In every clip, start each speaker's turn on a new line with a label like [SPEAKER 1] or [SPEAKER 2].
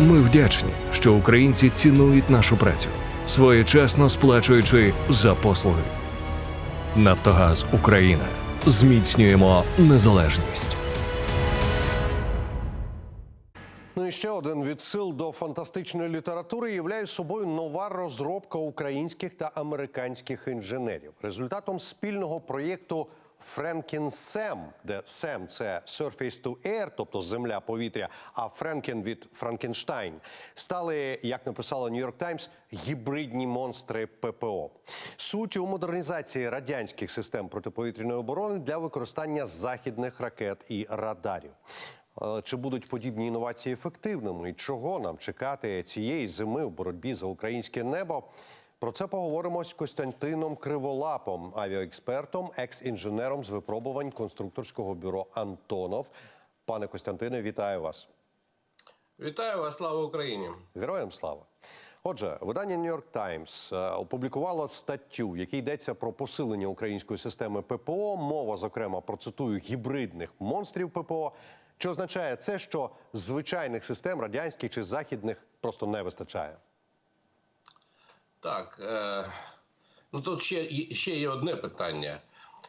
[SPEAKER 1] Ми вдячні, що українці цінують нашу працю, своєчасно сплачуючи за послуги. Нафтогаз Україна. Зміцнюємо незалежність.
[SPEAKER 2] Ну і ще один відсил до фантастичної літератури являє собою нова розробка українських та американських інженерів. Результатом спільного проєкту Френкен Сем, де Сем це Surface to Air, тобто земля повітря, а Френкен від Франкенштайн, стали, як написала York Times, гібридні монстри ППО. Суть у модернізації радянських систем протиповітряної оборони для використання західних ракет і радарів. Чи будуть подібні інновації ефективними? І чого нам чекати цієї зими у боротьбі за українське небо? Про це поговоримо з Костянтином Криволапом, авіаекспертом, екс-інженером з випробувань конструкторського бюро Антонов. Пане Костянтине, вітаю вас.
[SPEAKER 3] Вітаю вас, слава Україні!
[SPEAKER 2] Героям слава. Отже, видання New York Times опублікувало статтю, в якій йдеться про посилення української системи ППО. Мова, зокрема, процитую гібридних монстрів ППО. Чи означає це, що звичайних систем радянських чи західних просто не вистачає?
[SPEAKER 3] Так, е, ну тут ще, ще є одне питання.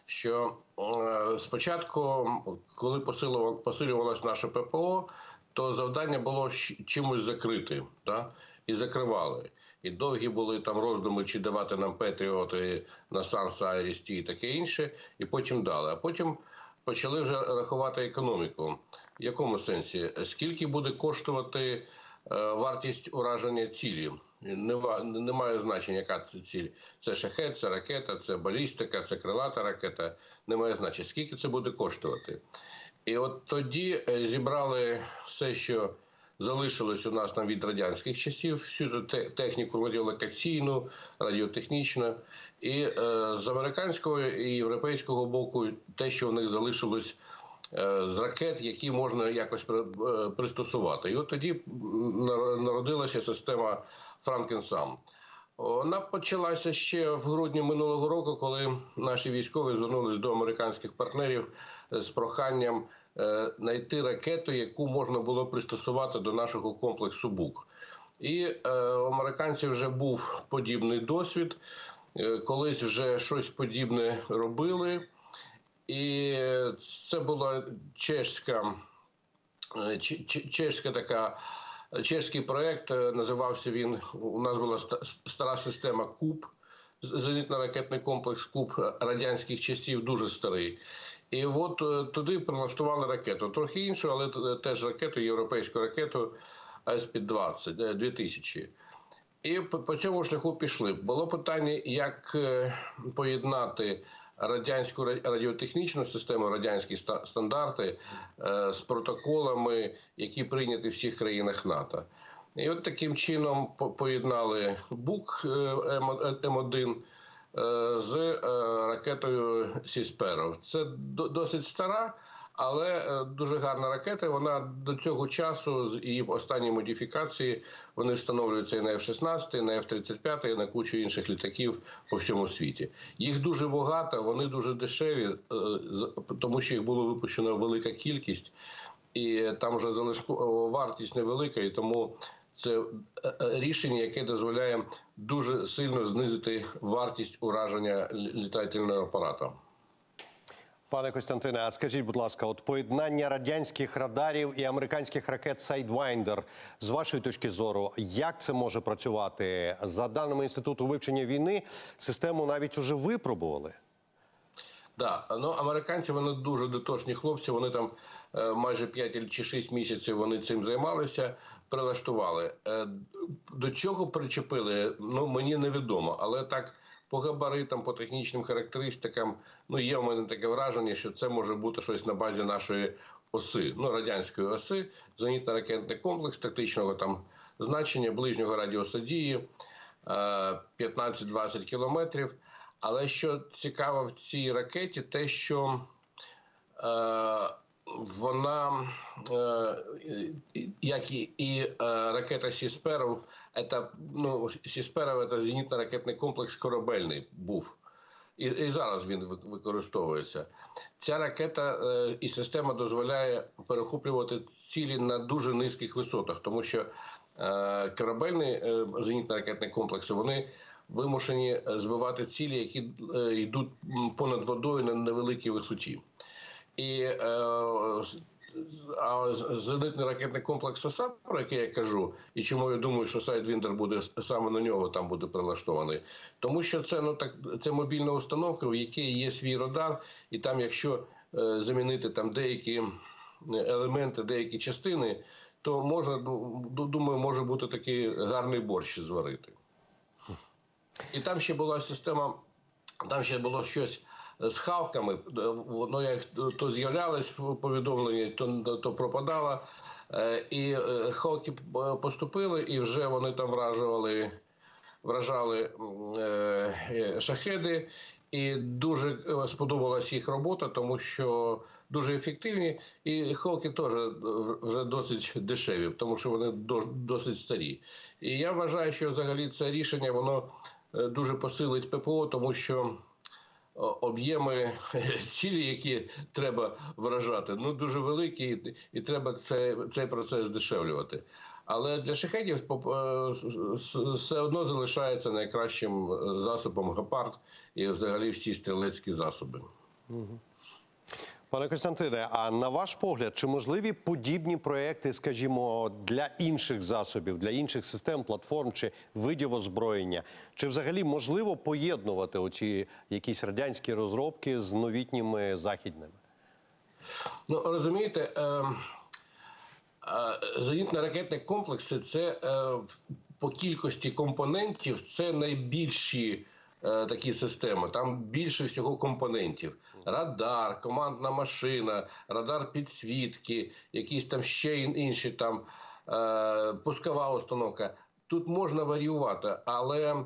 [SPEAKER 3] Що е, спочатку, коли посилювало- посилювалось наше ППО, то завдання було чимось закрити, да? і закривали. І довгі були там роздуми, чи давати нам Петріоти на Санс Айрісті і таке інше, і потім дали. А потім почали вже рахувати економіку. В якому сенсі? Скільки буде коштувати е, вартість ураження цілі? Не, має значення, яка це ціль. Це шахет, це ракета, це балістика, це крилата ракета. Не має значення, скільки це буде коштувати. І от тоді е, зібрали все, що залишилось у нас там від радянських часів, всю ту техніку радіолокаційну, радіотехнічну, і е, з американського і європейського боку те, що у них залишилось е, з ракет, які можна якось е, пристосувати. І от тоді народилася система Франкенсам. Вона почалася ще в грудні минулого року, коли наші військові звернулись до американських партнерів з проханням е, знайти ракету, яку можна було пристосувати до нашого комплексу БУК. І е, американців вже був подібний досвід. Е, колись вже щось подібне робили. І це була чешська, е, чешська така. Чешський проект е, називався він. У нас була стара система КУП, зенітно-ракетний комплекс КУП е, радянських часів, дуже старий. І от е, туди прилаштували ракету. Трохи іншу, але теж ракету, європейську ракету СП-20 е, 2000. І по, цьому шляху пішли. Було питання, як поєднати радянську радіотехнічну систему, радянські ста- стандарти е, з протоколами, які прийняті в всіх країнах НАТО. І от таким чином по- поєднали БУК е, М- М1 е, з е, ракетою Сісперов. Це до- досить стара, але е, дуже гарна ракета. Вона до цього часу з її останньої модифікації вони встановлюються і на F-16, і на F-35, і на кучу інших літаків по всьому світі. Їх дуже багато, вони дуже дешеві, е, тому що їх було випущено велика кількість, і там вже залишку вартість невелика, і тому. Це е, рішення, яке дозволяє дуже сильно знизити вартість ураження літательного апарату.
[SPEAKER 2] Пане Костянтине, а скажіть, будь ласка, от поєднання радянських радарів і американських ракет Sidewinder, з вашої точки зору, як це може працювати? За даними інституту вивчення війни, систему навіть уже випробували.
[SPEAKER 3] Да, ну американці вони дуже дотошні хлопці. Вони там е, майже 5 чи 6 місяців вони цим займалися, прилаштували. Е, до чого причепили? Ну мені невідомо, але так по габаритам, по технічним характеристикам, ну є у мене таке враження, що це може бути щось на базі нашої оси, ну радянської оси, зенітно-ракетний комплекс тактичного там значення ближнього радіуса дії. е, 15-20 кілометрів. Але що цікаво в цій ракеті, те, що е, вона, е, як і, і е, ракета Сісперов, це, ну, Сісперов це зенітно-ракетний комплекс корабельний був. і, і зараз він використовується. Ця ракета е, і система дозволяє перехоплювати цілі на дуже низьких висотах, тому що е, корабельні е, зенітно-ракетні комплекси вони вимушені е, збивати цілі, які е, йдуть понад водою на невеликій висоті. І е, а зенитний ракетний комплекс САСА, про який я кажу, і чому я думаю, що Сайдвіндер буде саме на нього там буде прилаштований, тому що це ну так це мобільна установка, в якій є свій радар, і там, якщо е, замінити там деякі елементи, деякі частини, то можна ну, думаю, може бути такий гарний борщ зварити. І там ще була система, там ще було щось з хавками. Воно як то з'являлось в повідомленні, то, то пропадало. Е, І е, хавки поступили, і вже вони там вражували, вражали е, е, шахеди. І дуже е, сподобалась їх робота, тому що дуже ефективні. І холки теж е, вже досить дешеві, тому що вони досить старі. І я вважаю, що взагалі це рішення воно е, дуже посилить ППО, тому що об'єми цілі, які треба вражати, ну дуже великі, і- треба це, цей процес здешевлювати. Але для шахедів е, все одно залишається найкращим е, засобом гепард і взагалі всі стрілецькі засоби.
[SPEAKER 2] Пане Костянтине, а на ваш погляд, чи можливі подібні проекти, скажімо, для інших засобів, для інших систем, платформ чи видів озброєння? Чи взагалі можливо поєднувати оці якісь радянські розробки з новітніми західними?
[SPEAKER 3] Ну розумієте, е, е, зенітно-ракетні комплекси це е, по кількості компонентів це найбільші. Е, Такі системи, там більше всього компонентів: радар, командна машина, радар підсвітки, якісь там ще ін- інші там е, пускова установка. Тут можна варіювати, але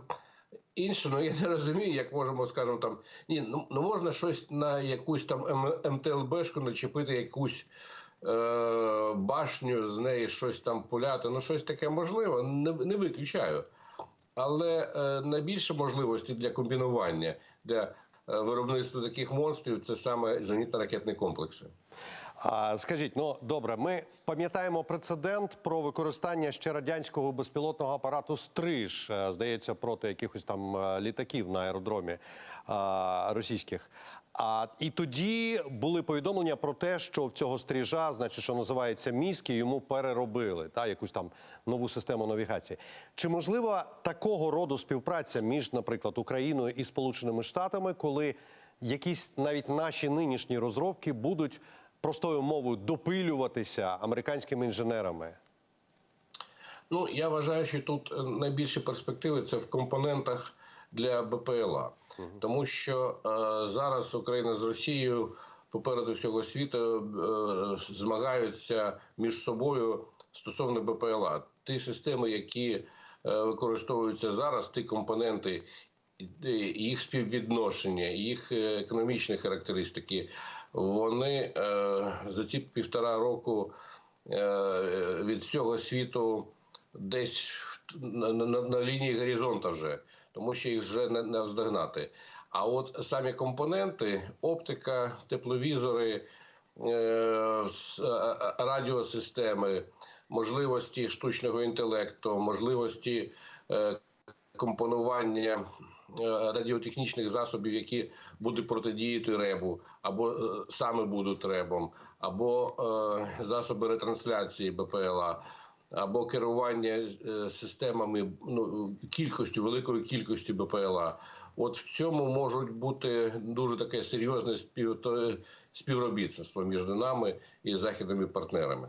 [SPEAKER 3] інше, ну я не розумію, як можемо, скажімо, там ні, ну, ну можна щось на якусь там МТЛБшку начепити якусь е, башню, з неї щось там пуляти. Ну, щось таке можливо, не, не виключаю. Але е, найбільше можливості для комбінування для е, виробництва таких монстрів це саме зенітно-ракетні комплекси.
[SPEAKER 2] А, скажіть, ну добре, ми пам'ятаємо прецедент про використання ще радянського безпілотного апарату Стриж, е, здається, проти якихось там е, літаків на аеродромі а, російських. А і тоді були повідомлення про те, що в цього стрижа, значить, що називається мізки, йому переробили та якусь там нову систему навігації. Чи можлива такого роду співпраця між, наприклад, Україною і Сполученими Штатами, коли якісь навіть наші нинішні розробки будуть простою мовою допилюватися американськими інженерами?
[SPEAKER 3] Ну, я вважаю, що тут е, найбільші перспективи це в компонентах для БПЛА, тому що е, зараз Україна з Росією попереду всього світу е, змагаються між собою стосовно БПЛА. Ті системи, які е, використовуються зараз, ті компоненти, їх співвідношення, їх е, економічні характеристики, вони е, за ці півтора року е, від всього світу десь на, на, на лінії горизонту вже, тому що їх вже не, не вздогнати. А от самі компоненти, оптика, тепловізори, е, радіосистеми, можливості штучного інтелекту, можливості компонування е, радіотехнічних засобів, які будуть протидіяти ребу, або е, саме будуть ребом, або е, засоби ретрансляції БПЛА, або керування системами ну, кількістю, великою кількістю БПЛА. От в цьому можуть бути дуже таке серйозне спів, співробітництво між нами і західними партнерами.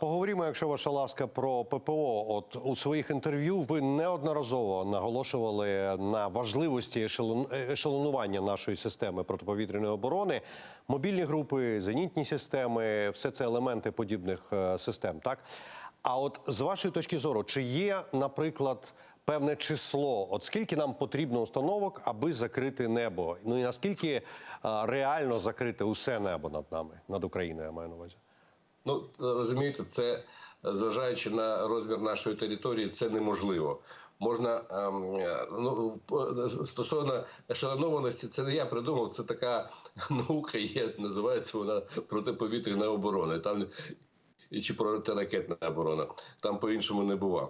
[SPEAKER 2] Поговоримо, якщо ваша ласка, про ППО. От у своїх інтерв'ю ви неодноразово наголошували на важливості ешелон- ешелонування нашої системи протиповітряної оборони. Мобільні групи, зенітні системи все це елементи подібних е, систем. Так а от з вашої точки зору, чи є, наприклад, певне число, от скільки нам потрібно установок, аби закрити небо? Ну і наскільки е, реально закрити усе небо над нами, над Україною, я маю на увазі?
[SPEAKER 3] Ну, розумієте, це зважаючи на розмір нашої території, це неможливо. Можна ем, е, ну стосовно ешелонованості, це не я придумав. Це така наука є. Називається вона протиповітряна оборона. Там і чи протиракетна оборона. Там по-іншому не бува.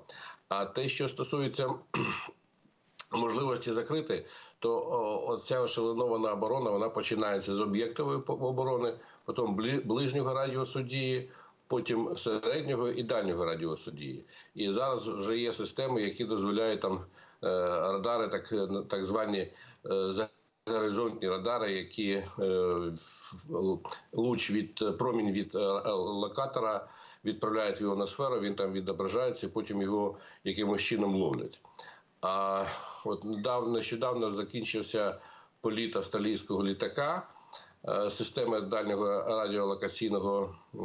[SPEAKER 3] А те, що стосується можливості закрити, то оця ешелонована оборона вона починається з об'єктової оборони, потім ближнього радіусу дії, потім середнього і дальнього радіусу дії. І зараз вже є системи, які дозволяють там е, радари, так, так звані е, горизонтні радари, які е, луч від промінь від локатора відправляють в іоносферу, він там відображається, потім його якимось чином ловлять. А от недавно нещодавно закінчився політ австралійського літака. Е, Система дальнього радіолокаційного е,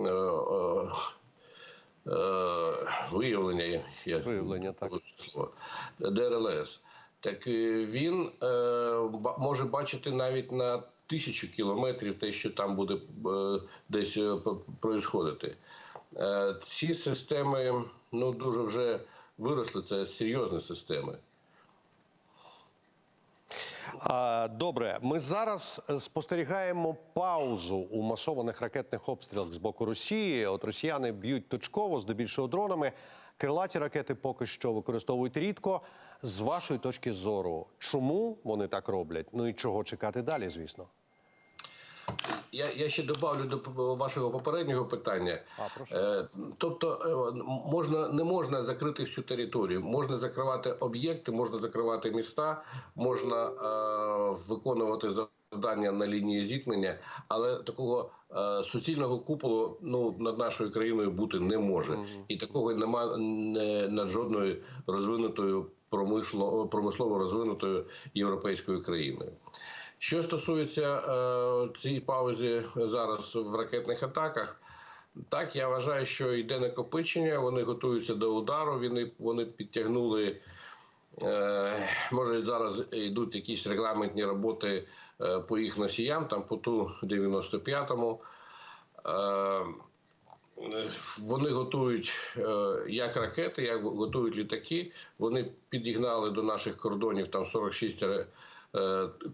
[SPEAKER 3] е, е, виявлення, я
[SPEAKER 2] Виявлення, так.
[SPEAKER 3] слово, ДРЛС. Так е, він е, може бачити навіть на тисячу кілометрів те, що там буде е, десь е, п- Е, ці системи ну дуже вже виросли. Це серйозні системи.
[SPEAKER 2] Добре, ми зараз е, спостерігаємо паузу у масованих ракетних обстрілах з боку Росії. От росіяни б'ють точково, здебільшого дронами. Крилаті ракети поки що використовують рідко. З вашої точки зору, чому вони так роблять? Ну і чого чекати далі, звісно.
[SPEAKER 3] Я, я ще добавлю до вашого попереднього питання.
[SPEAKER 2] А, прошу.
[SPEAKER 3] Е, тобто е, можна не можна закрити всю територію. Можна закривати об'єкти, можна закривати міста, можна е, виконувати завдання на лінії зіткнення, але такого е, суцільного куполу ну над нашою країною бути не може, і такого нема не, над жодною розвинутою промисло, промислово розвинутою європейською країною. Що стосується е, цієї паузи зараз в ракетних атаках, так я вважаю, що йде накопичення. Вони готуються до удару. Вони, вони підтягнули. Е, може зараз йдуть якісь регламентні роботи е, по їх носіям, там по ту 95-му. Е, вони готують як ракети, як готують літаки. Вони підігнали до наших кордонів там 46 ре- е,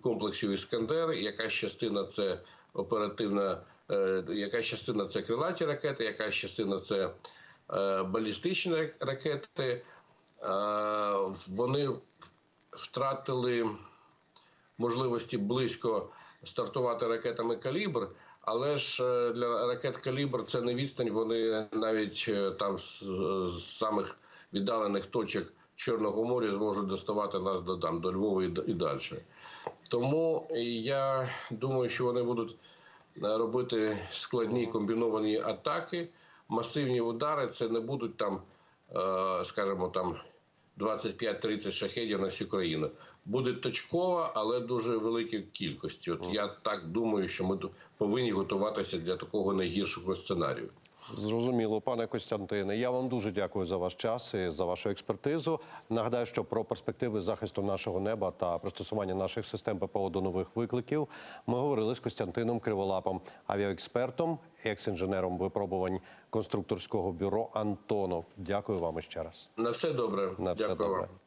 [SPEAKER 3] комплексів Іскандер. Якась частина це оперативна, е, якась частина це крилаті ракети, якась частина це е, балістичні ракети. Е, Вони втратили можливості близько стартувати ракетами калібр. Але ж е, для ракет калібр це не відстань. Вони навіть е, там з самих віддалених точок Чорного моря зможуть доставати нас до там до Львова і, і далі. Тому я думаю, що вони будуть е, робити складні комбіновані атаки, масивні удари. Це не будуть там, е, скажімо, там 25-30 шахедів на всю країну. Буде точкова, але дуже великі кількості. От я так думаю, що ми повинні готуватися для такого найгіршого сценарію.
[SPEAKER 2] Зрозуміло, пане Костянтине. Я вам дуже дякую за ваш час і за вашу експертизу. Нагадаю, що про перспективи захисту нашого неба та пристосування наших систем ППО до нових викликів ми говорили з Костянтином Криволапом, авіаекспертом, екс-інженером випробувань конструкторського бюро Антонов. Дякую вам іще раз.
[SPEAKER 3] На все добре.
[SPEAKER 2] На все
[SPEAKER 3] Дякую
[SPEAKER 2] добре.
[SPEAKER 3] вам.